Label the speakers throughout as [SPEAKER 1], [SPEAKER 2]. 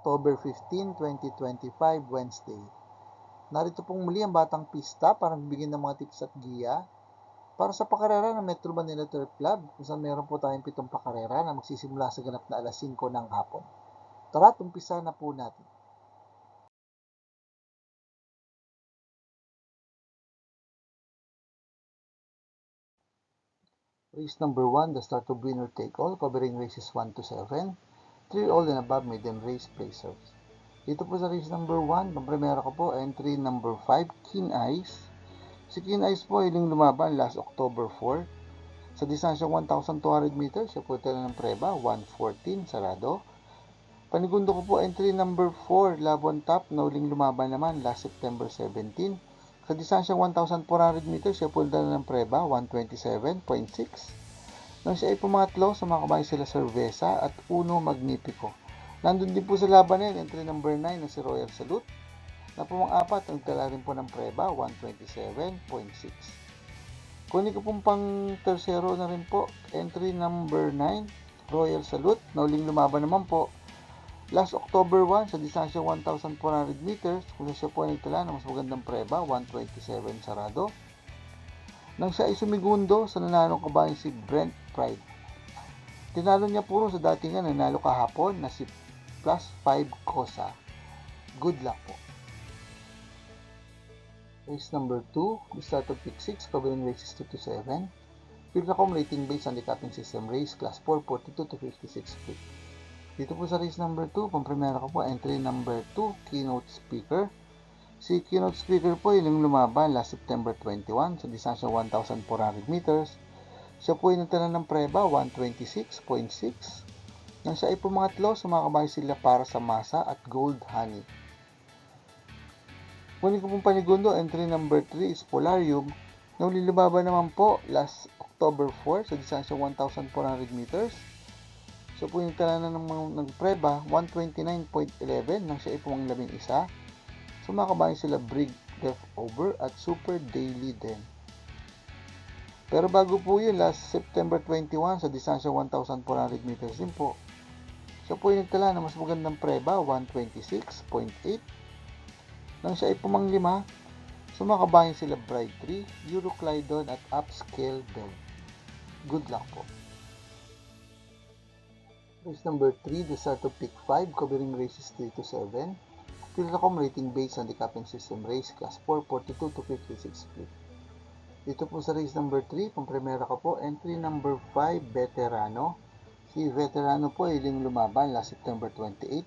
[SPEAKER 1] October 15, 2025, Wednesday. Narito pong muli ang Batang Pista para magbigay ng mga tips at giya para sa pakarera ng Metro Manila Turf Club kung saan meron po tayong pitong pakarera na magsisimula sa ganap na alas 5 ng hapon. Tara, umpisa na po natin. Race number 1, the start of winner take all, covering races 1 to 7. 3 all and above maiden race placers. Dito po sa race number 1, ang primera ko po, entry number 5, Keen Eyes. Si Keen Eyes po yung lumaban last October 4. Sa distansyang 1,200 meters, siya po tala ng preba, 114, sarado. Panigundo ko po, entry number 4, Labon Top, na uling lumaban naman last September 17. Sa distansyang 1,400 meters, siya po tala ng preba, 127.6. Nang siya ay pumatlo, sumakabay sila Cerveza at Uno Magnifico. Nandun din po sa laban na yun, entry number 9 na si Royal Salute. Na pumang-apat, nagtala rin po ng preba, 127.6. Kunin ko pong pang tersero na rin po, entry number 9, Royal Salute, na uling lumaban naman po. Last October 1, sa distansya 1,400 meters, kung siya po ay nagtala ng mas magandang preba, 127 sarado. Nang siya ay sumigundo sa nanalong kabayan si Brent Pride. Tinalo niya puro sa datingan nanalo kahapon na si plus 5 Kosa. Good luck po. Race number 2, we start of pick 6, covering races 2 to 7. Pilcom rating based on the capping system race, class 4, 42 to 56 feet. Dito po sa race number 2, pang primera ko po, entry number 2, keynote speaker. Si keynote speaker po yung lumaban last September 21 sa distansya 1,400 meters. Siya po ay nagtala ng preba 126.6. Nang siya ay pumangatlo, sumakabay sila para sa masa at gold honey. Kunin ko pong panigundo, entry number 3 is Polarium. Na lumaban naman po last October 4 sa distansya 1,400 meters. Yung tala na ng, ng preba 129.11 nang siya ay pumanglabing isa. Sumakabayan sila Brig Leftover at Super Daily din. Pero bago po yun, last September 21 sa distansya 1,400 meters din po, siya po yung nagtala na mas magandang preba, 126.8. Nang siya ay pumanglima, sumakabayan sila Bride 3, Euroclydon at Upscale Bell. Good luck po. Race number 3, the start of pick 5, covering races 3 to 7. Pilcom rating based on the capping system race class 4, 42 to 56 feet. Dito po sa race number 3, pang primera ko po, entry number 5, Veterano. Si Veterano po ay iling lumaban last September 28.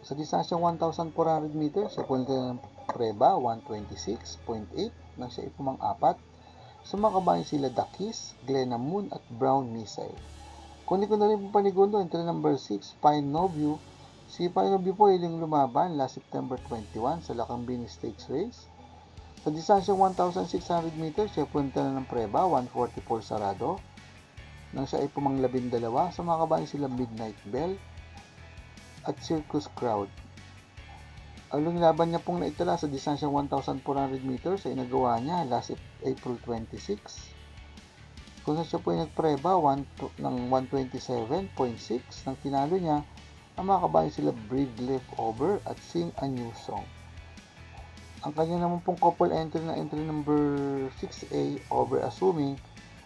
[SPEAKER 1] Sa distansyang 1,400 meters, sa punta ng preba, 126.8, nang siya ipumang apat. Sumakabayan sila Dakis, Glenna Moon at Brown Missile. Kunin ko na rin po panigundo, entry number 6, Pine Novio. Si Pine Novio po iling lumaban last September 21 sa Lakambini Stakes Race. Sa distansyang 1,600 meters, siya punta na ng preba, 144 sarado. Nang siya ay pumanglabing dalawa, sumakabayan sila Midnight Bell at Circus Crowd. Ang laban niya pong naitala sa distansyang 1,400 meters ay nagawa niya last April 26. Kung siya po ay nagpreba 1, ng 127.6 nang tinalo niya, ang mga kabayan sila Breed Leftover at Sing a New Song. Ang kanya naman pong couple entry na entry number 6A, Over Assuming,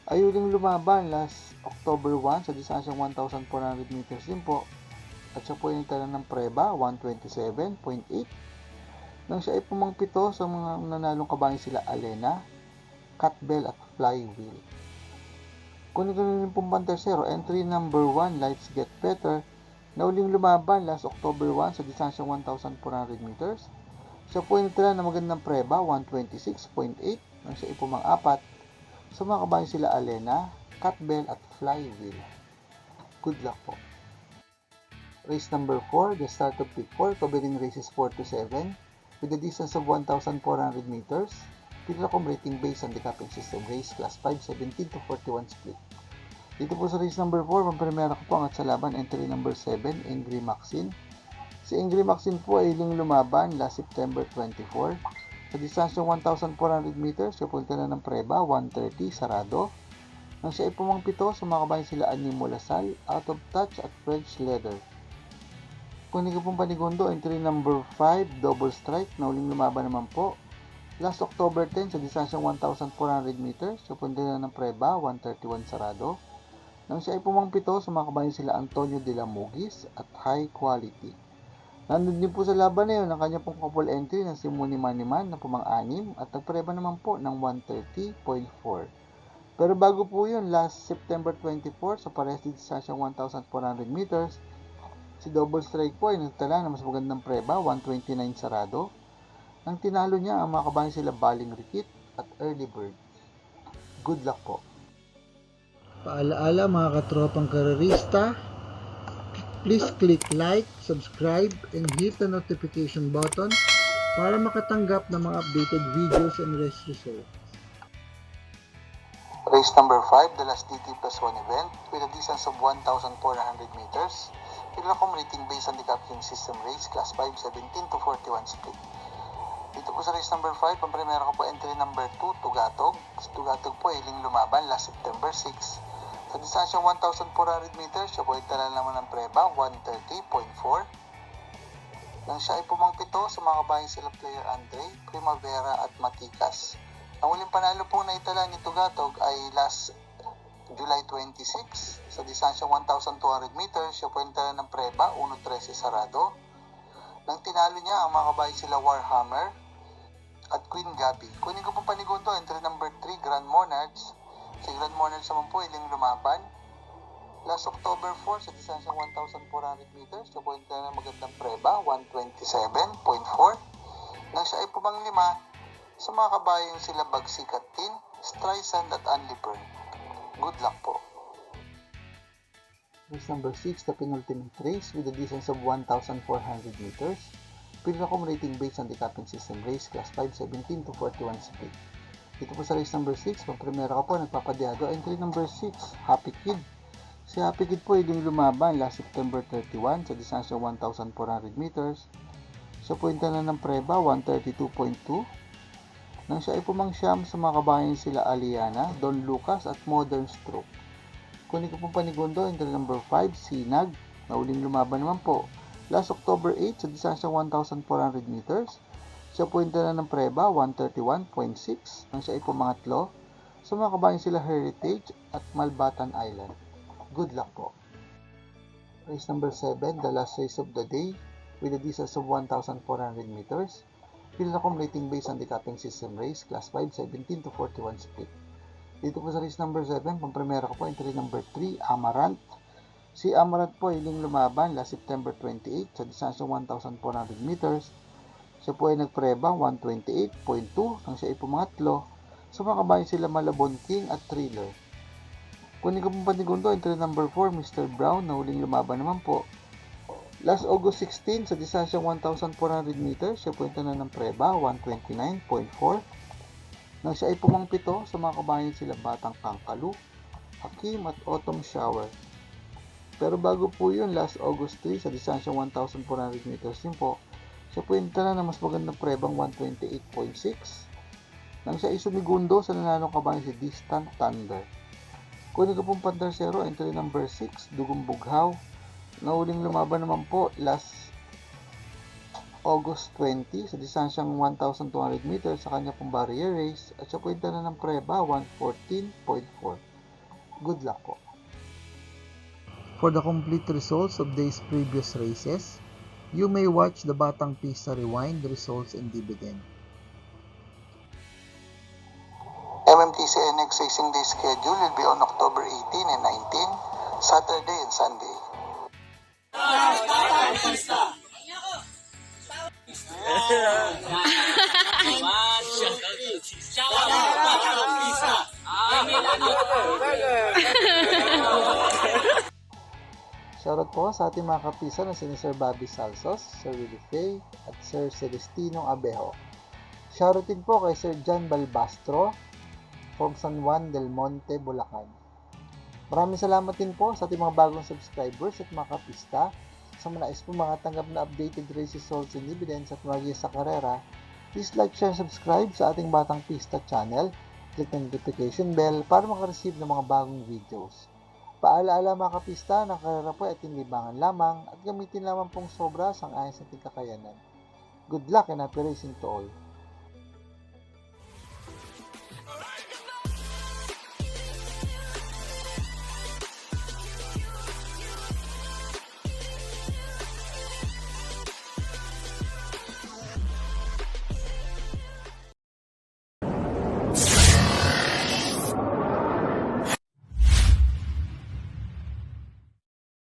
[SPEAKER 1] ay uling lumaban last October 1 sa distansyang 1,400 meters din po. At siya po ay nagtala ng preba, 127.8. Nang siya ay pumangpito sa mga nanalong kabayan sila Alena, Catbell at Flywheel. Kunin ko rin pong pantersero, entry number 1, Lights Get Better, na uling lumaban last October 1 sa distansyang 1,400 meters. Siya po ay nagtala ng magandang preba, 126.8, nang siya ipumang apat. Sumakabayan sila Alena, Catbell at Flywheel. Good luck po. Race number 4, the start of pick 4, covering races 4 to 7, with a distance of 1,400 meters. Pilcom rating based on the capping system race class 5, 17 to 41 split. Dito po sa race number 4, ang primera ko po ang at sa laban, entry number 7, Angry Maxine. Si Angry Maxine po ay iling lumaban last September 24. Sa distansyang 1,400 meters, siya punta na ng preba, 130, sarado. Nang siya ay pumangpito, sumakabayan sila Animo Lasal, Out of Touch at French Leather. Kunin ko pong panigundo, entry number 5, double strike, na uling lumaban naman po. Last October 10 sa distansyang 1,400 meters, sa punta na ng preba, 131 sarado. Nang siya ay pumangpito, sumakabayan sila Antonio de la Mugis at High Quality. Nandun din po sa laban na yun ang kanya pong couple entry ng si Muni Maniman na pumang-anim at nagpreba naman po ng 130.4. Pero bago po yun, last September 24 sa parehas din sa siyang 1,400 meters, si Double Strike po ay nagtala na mas magandang preba, 129 sarado. Nang tinalo niya ang mga kabayan sila Baling Rikit at Early Bird. Good luck po. Paalaala mga katropang karerista, please click like, subscribe, and hit the notification button para makatanggap ng mga updated videos and race results. Race number 5, the last DT plus 1 event with a distance of 1,400 meters. Pilacom rating based on the Captain System race, class 5, 17 to 41 split. Dito po sa race number 5, ang primera ko po entry number 2, Tugatog. Tugatog po ay hiling lumaban last September 6. Sa distansyang 1,400 meters, siya po ay tala naman ng preba, 130.4. Nang siya ay pumangpito sa mga kabayan sila player Andre, Primavera at Matikas. Ang uling panalo po na itala ni Tugatog ay last July 26 sa distansyang 1,200 meters, siya po ay tala ng preba, 1.13 sarado. Nang tinalo niya ang mga kabayan sila Warhammer at Queen Gabi. Kunin ko pong panigundo, entry number 3, Grand Monarchs. Si Grand Monarchs naman iling lumaban. Last October 4, sa distansyang 1,400 meters, siya po ay tala ng magandang preba, 127.4. Nang siya ay pumanglima, sa mga kabayan sila Bagsik at Tin, Streisand at Unliburn. Good luck po. Race number 6, the penultimate race with a distance of 1,400 meters. Pilacom rating based on the Captain System race, class 5, 17 to 41 split. Dito po sa race number 6, pang primera ko po, nagpapadiado. Entry number 6, Happy Kid. Si Happy Kid po ay yung lumaban last September 31 sa distansya 1,400 meters. Sa puwenta na ng preba, 132.2. Nang siya ay pumangsyam sa mga kabayan sila Aliana, Don Lucas at Modern Stroke. Kunin ko pong panigundo, entry number 5, Sinag, na uling lumaban naman po. Last October 8 sa distansyang 1,400 meters, siya po yung na ng preba, 131.6, nang siya ay pumangatlo. Sa mga kabayan sila Heritage at Malbatan Island. Good luck po. Race number 7, the last race of the day, with a distance of 1,400 meters. Pilacom rating based on the capping system race, class 5, 17 to 41 split. Dito po sa race number 7, pang primera ko po, entry number 3, Amarant. Si Amarant po hiling lumaban last September 28 sa distansyang 1,400 meters. Siya po ay nagpreba 128.2 nang siya ay pumangatlo. Sa mga kabayan sila Malabon King at Thriller. Kunin ko pong panigundo, entry number 4, Mr. Brown, na huling lumaban naman po. Last August 16 sa distansyang 1,400 meters, siya po ay tanan ng preba 129.4 nang siya ay pumangpito sa mga kabayan sila Batang Kangkalu, Hakim at Autumn Shower. Pero bago po yun, last August 3 sa distansyang 1,400 meters din po, yung tala na mas magandang prebang 128.6 nang siya ay sumigundo sa nananong kabayan si Distant Thunder. Kunin ko pong pantersero, entry number 6, Dugong Bughaw, na uling lumaban naman po last August 20 sa distansyang 1,200 meters sa kanya pong barrier race at siya yung tala ng preba 114.4. Good luck po. For the complete results of these previous races, you may watch the Batang Pista Rewind results and dividend. MMTC NX Racing Day schedule will be on October 18 and 19, Saturday and Sunday. Shoutout po sa ating mga kapisa na sina Sir Bobby Salsos, Sir Willie Fay, at Sir Celestino Abejo. Shoutout din po kay Sir John Balbastro from San Juan del Monte, Bulacan. Maraming salamat din po sa ating mga bagong subscribers at mga kapista. Sa mga nais po mga tanggap na updated race results and dividends at mga sa karera, please like, share, subscribe sa ating Batang Pista channel. Click the notification bell para makareceive ng mga bagong videos. Paalaala mga kapista, ng karera po ay tinlibangan lamang at gamitin lamang pong sobra sang ayon sa ating kakayanan. Good luck and happy racing to all.